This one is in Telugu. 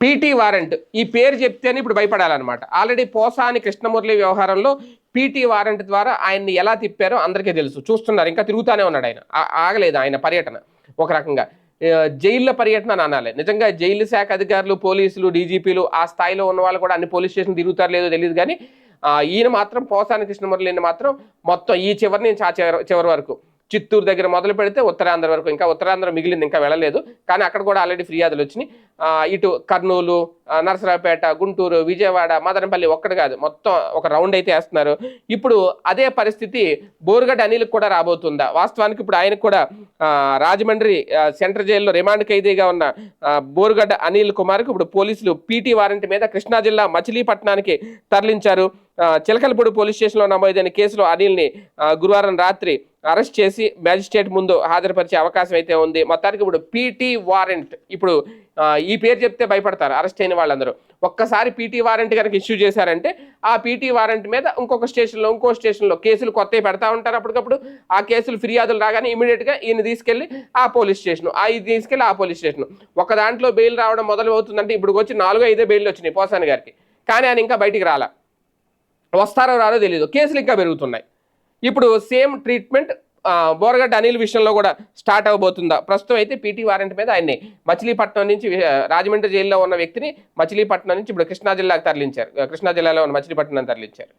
పీటీ వారెంట్ ఈ పేరు చెప్తేనే ఇప్పుడు భయపడాలన్నమాట. ఆల్రెడీ పోసాని కృష్ణమురళి వ్యవహారంలో పీటీ వారెంట్ ద్వారా ఆయన్ని ఎలా తిప్పారో అందరికీ తెలుసు. చూస్తున్నారు ఇంకా తిరుగుతానే ఉన్నాడు ఆయన. ఆగలేదు ఆయన పర్యటన ఒక రకంగా. జైళ్ళ పర్యటన అనాలి. నిజంగా జైలు శాఖ అధికారులు పోలీసులు డీజీపీలు ఆ స్థాయిలో ఉన్న వాళ్ళు కూడా అన్ని పోలీస్ స్టేషన్ తిరుగుతారు లేదో తెలియదు కానీ ఈయన మాత్రం పోసాని కృష్ణమురళిని మాత్రం మొత్తం ఈ చివరి నుంచి ఆ చివరి చివరి వరకు చిత్తూరు దగ్గర మొదలు పెడితే ఉత్తరాంధ్ర వరకు ఇంకా ఉత్తరాంధ్ర మిగిలింది ఇంకా వెళ్ళలేదు. కానీ అక్కడ కూడా ఆల్రెడీ ఫిర్యాదులు వచ్చినాయి. ఇటు కర్నూలు నరసరావుపేట గుంటూరు విజయవాడ మదనపల్లి ఒక్కటి కాదు మొత్తం ఒక రౌండ్ అయితే వేస్తున్నారు. ఇప్పుడు అదే పరిస్థితి బోరుగడ్డ అనిల్కి కూడా రాబోతుందా? వాస్తవానికి ఇప్పుడు ఆయనకు కూడా రాజమండ్రి సెంటర్ సెంట్రల్ జైల్లో రిమాండ్ ఖైదీగా ఉన్న బోరుగడ్డ అనిల్ కుమార్కు ఇప్పుడు పోలీసులు పీటీ వారెంట్ మీద కృష్ణా జిల్లా మచిలీపట్నానికి తరలించారు. చిలకలపూడి పోలీస్ స్టేషన్లో నమోదైన కేసులో అనిల్ని గురువారం రాత్రి అరెస్ట్ చేసి మ్యాజిస్ట్రేట్ ముందు హాజరుపరిచే అవకాశం అయితే ఉంది. మొత్తానికి ఇప్పుడు పీటీ వారెంట్ ఇప్పుడు ఈ పేరు చెప్తే భయపడతారు అరెస్ట్ అయిన వాళ్ళందరూ. ఒక్కసారి పీటీ వారెంట్ కనుక ఇష్యూ చేశారంటే ఆ పీటీ వారెంట్ మీద ఇంకొక స్టేషన్లో ఇంకో స్టేషన్లో కేసులు కొత్తవి పెడతా ఉంటారు అప్పటికప్పుడు. ఆ కేసులు ఫిర్యాదులు రాగానే ఇమీడియట్గా ఈయన తీసుకెళ్ళి ఆ పోలీస్ స్టేషన్ ఆ ఇది తీసుకెళ్ళి ఆ పోలీస్ స్టేషన్. ఒక దాంట్లో బెయిల్ రావడం మొదలు అవుతుందంటే ఇప్పుడు వచ్చి నాలుగో ఐదో బెయిల్ వచ్చినాయి పోసాని గారికి. కానీ ఆయన ఇంకా బయటికి రాలా. వస్తారో రారో తెలియదు కేసులు ఇంకా పెరుగుతున్నాయి. ఇప్పుడు సేమ్ ట్రీట్మెంట్ బోరగడ్డ అనిల్ విషయంలో కూడా స్టార్ట్ అవబోతుందా? ప్రస్తుతం అయితే పీటీ వారెంట్ మీద ఆయన్ని మచిలీపట్నం నుంచి రాజమండ్రి జైల్లో ఉన్న వ్యక్తిని మచిలీపట్నం నుంచి ఇప్పుడు కృష్ణా జిల్లాకు తరలించారు. కృష్ణా జిల్లాలో ఉన్న మచిలీపట్నం తరలించారు.